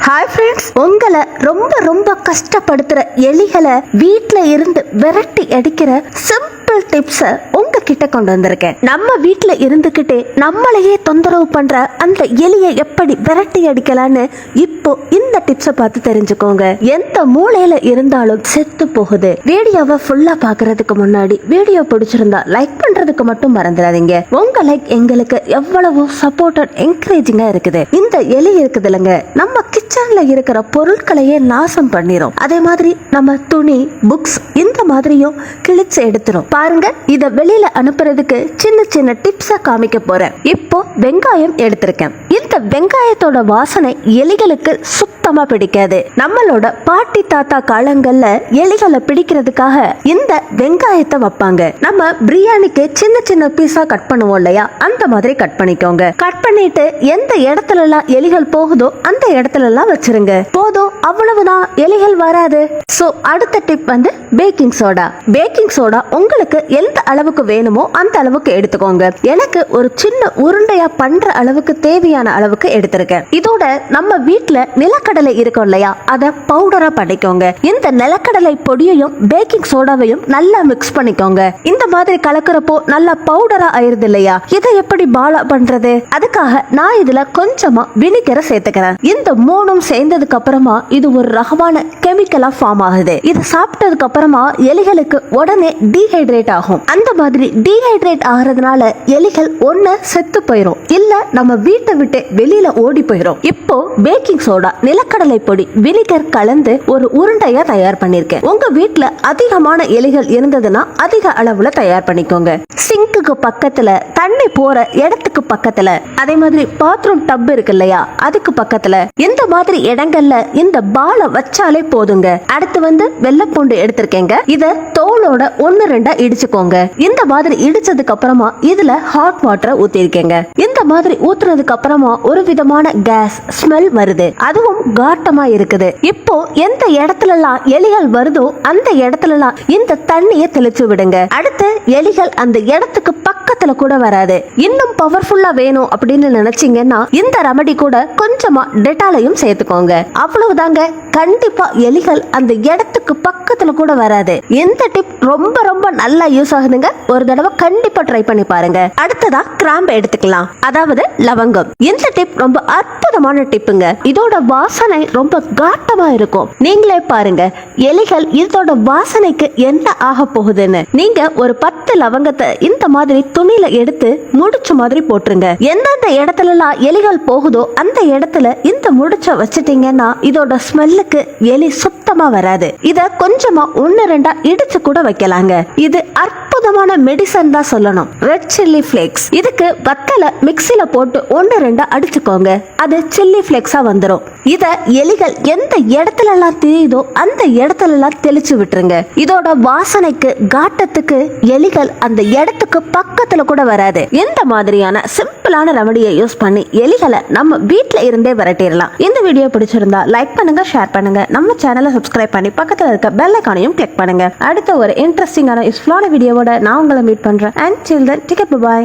Hi friends உங்களை ரொம்ப ரொம்ப கஷ்டப்படுத்துற எலிகளை வீட்டில் இருந்து விரட்டி அடிக்கிற சிம்பிள் டிப்ஸை உங்ககிட்ட கொண்டு வந்திருக்கேன். நம்ம வீட்டுல இருந்துகிட்டே நம்மளையே தொந்தரவு பண்ற அந்த எலியை எப்படி விரட்டி அடிக்கலான்னு இப்போ இந்த டிப்ஸை பார்த்து தெரிஞ்சுக்கோங்க. எந்த மூலையில இருந்தாலும் செத்து போகுது. வீடியோவை ஃபுல்லா பாக்குறதுக்கு முன்னாடி வீடியோ பிடிச்சிருந்தா லைக் பண்றதுக்கு மட்டும் மறந்துடாதீங்க. உங்க லைக் எங்களுக்கு எவ்வளவு சப்போர்ட்டட் என்கரேஜிங்கா இருக்குது. இந்த எலி இருக்குது இல்லைங்க. நம்ம கிச்சன்ல இருக்கிற பொருட்களையே நாசம் பண்ணிரும். அதே மாதிரி நம்ம துணி புக்ஸ் இந்த மாதிரியும் கிழிச்சு எடுத்துரும். பாருங்க இத வெளியில அனுப்புறதுக்கு சின்ன சின்ன டிப்ஸா காமிக்க போறேன். இப்போ வெங்காயம் எடுத்திருக்கேன். இந்த வெங்காயத்தோட வாசனை எலிகளுக்கு சுத்தமா பிடிக்காது. நம்மளோட பாட்டி தாத்தா காலங்கள்ல எலிகளை பிடிக்கிறதுக்காக இந்த வெங்காயத்தை வைப்பாங்க. நம்ம பிரியாணிக்கு சின்ன சின்ன பீஸா கட் பண்ணுவோம் இல்லையா? அந்த மாதிரி கட் பண்ணிக்கோங்க. கட் பண்ணிட்டு எந்த இடத்துல எல்லாம் எலிகள் போகுதோ அந்த இடத்துல எல்லாம் வச்சிருங்க. போதும் அவ்வளவுதான். எலிகள் வராது. சோ அடுத்த டிப் வந்து பேக்கிங் சோடா பேக்கிங் சோடா உங்களுக்கு எந்த அளவுக்கு வேணுமோ அந்த அளவுக்கு எடுத்துக்கோங்க. எனக்கு ஒரு சின்ன உருண்டையா பண்ற அளவுக்கு தேவையான அளவுக்கு எடுத்திருக்கேன். இதோட நம்ம வீட்ல நிலக்கடலை இருக்கும் இல்லையா? அத பவுடரா பண்ணிக்கோங்க. இந்த நிலக்கடலை பொடியையும் பேக்கிங் சோடாவையும் நல்லா மிக்ஸ் பண்ணிக்கோங்க. இந்த மாதிரி கலக்கிறப்போ நல்லா பவுடரா ஆயிருது இல்லையா? இதை எப்படி பாலா பண்றது? அதுக்காக நான் இதுல கொஞ்சமா வினிகரை சேர்த்துக்கிறேன். இந்த மூணும் சேர்ந்ததுக்கு அப்புறமா இது ஒரு ரகமான கெமிக்கலா ஃபார்ம் ஆகுது. இதை சாப்பிட்டதுக்கு அப்புறமா எலிகளுக்கு உடனே டீஹைட்ரேட் ஆகும். அந்த மாதிரி டீஹைட்ரேட் ஆகிறதுனால எலிகள் ஒண்ணு செத்து போயிடும் இல்ல நம்ம வீட்டை விட்டு வெளியில ஓடி போயிடும் இப்போ பேக்கிங் சோடா நிலக்கடலை பொடி வினிகர் கலந்து ஒரு உருண்டையா தயார் பண்ணிருக்கேன் உங்க வீட்டுல அதிகமான எலிகள் இருந்ததுன்னா அதிக அளவுல தயார் பண்ணிக்கோங்க. சிங்க்குக்கு பக்கத்துல தண்ணி போற இடத்துக்கு பக்கத்துல அதே மாதிரி பாத்ரூம் டப் இருக்கு இல்லையா அதுக்கு பக்கத்துல. இந்த மாதிரி இடங்கள்ல இந்த பாலை வச்சாலே போதுங்க. அடுத்து வந்து வெள்ளைப்பூண்டு எடுத்திருக்கேங்க. இத தோலோட ஒன்னு ரெண்டா இடிச்சுக்கோங்க. இந்த மாதிரி இடிச்சதுக்கு அப்புறமா இதுல ஹாட் வாட்டரை ஊத்திருக்கேங்க. இந்த மாதிரி ஊத்துனதுக்கு அப்புறமா ஒரு விதமான கேஸ் ஸ்மெல் வருது. அதுவும் காட்டமா இருக்குது. இப்போ எந்த இடத்துல எல்லாம் எலிகள் வருதோ அந்த இடத்துல எல்லாம் இந்த தண்ணியை தெளிச்சு விடுங்க. அடுத்து எலிகள் அந்த இடத்துக்கு பக்கத்துல கூட வராது. இன்னும் பவர்ஃபுல்லா வேணும் அப்படின்னு நினைச்சீங்கன்னா இந்த ரெமடி கூட கொஞ்சமா டெட்டாலையும் சேர்த்துக்கோங்க. அவ்வளவுதாங்க. கண்டிப்பா எலிகள் அந்த இடத்துக்கு பக்கத்துல கூட வராது. இந்த டிப் ரொம்ப ரொம்ப நல்லா யூஸ் ஆகுதுங்க? ஒரு தடவை கண்டிப்பா ட்ரை பண்ணி பாருங்க. அடுத்ததா கிராம்பு எடுத்துக்கலாம். அதாவது லவங்கம். இந்த டிப் ரொம்ப அற்புதமான டிப்புங்க இதோட வாசனை ரொம்ப காட்டமா இருக்கும். நீங்களே பாருங்க. எலிகள் இதோட வாசனைக்கு என்ன ஆக போகுதுன்னு. நீங்க ஒரு பத்து லவங்கத்தை இந்த மாதிரி துணியில எடுத்து முடிச்ச மாதிரி போட்டுருங்க. எந்தெந்த இடத்துல எலிகள் போகுதோ அந்த இடத்துல இந்த முடிச்ச வச்சுட்டீங்கன்னா இதோட ஸ்மெல்லுக்கு எலி சுத்தமா வராது. இத கொஞ்சமா ஒன்னு ரெண்டா இடிச்சு கூட வைக்கலாங்க. இது அற்புதமான மெடிசன் தான் சொல்லணும். ரெட் சில்லி ஃபிளேக்ஸ் இதுக்கு வத்தல மிக்சில போட்டு ஒன்னு ரெண்டா அடிச்சுக்கோங்க. அது சில்லி ஃபிளேக்ஸா வந்துடும் இத எலிகள் எந்த இடத்துல எல்லாம் தெரியுதோ அந்த இடத்துல எல்லாம் தெளிச்சு விட்டுருங்க. இதோட வாசனைக்கு காட்டத்துக்கு எலிகள் அந்த இடத்துக்கு பக்கத்துல கூட வராது. எந்த மாதிரியான சிம்பிளான ரெமடியை யூஸ் பண்ணி எலிகளை நம்ம வீட்டில் இருந்தே விரட்டிடலாம். இந்த வீடியோ பிடிச்சிருந்தா லைக் பண்ணுங்க ஷேர் பண்ணுங்க. நம்ம சேனலை சப்ஸ்கிரைப் பண்ணி பக்கத்தில் இருக்க பெல் ஐக்கானையும் கிளிக் பண்ணுங்க. அடுத்த ஒரு இன்ட்ரெஸ்டிங்கான யூஸ்ஃபுல்லான வீடியோவோட நான் உங்களை மீட் பண்றேன். And children ticket bye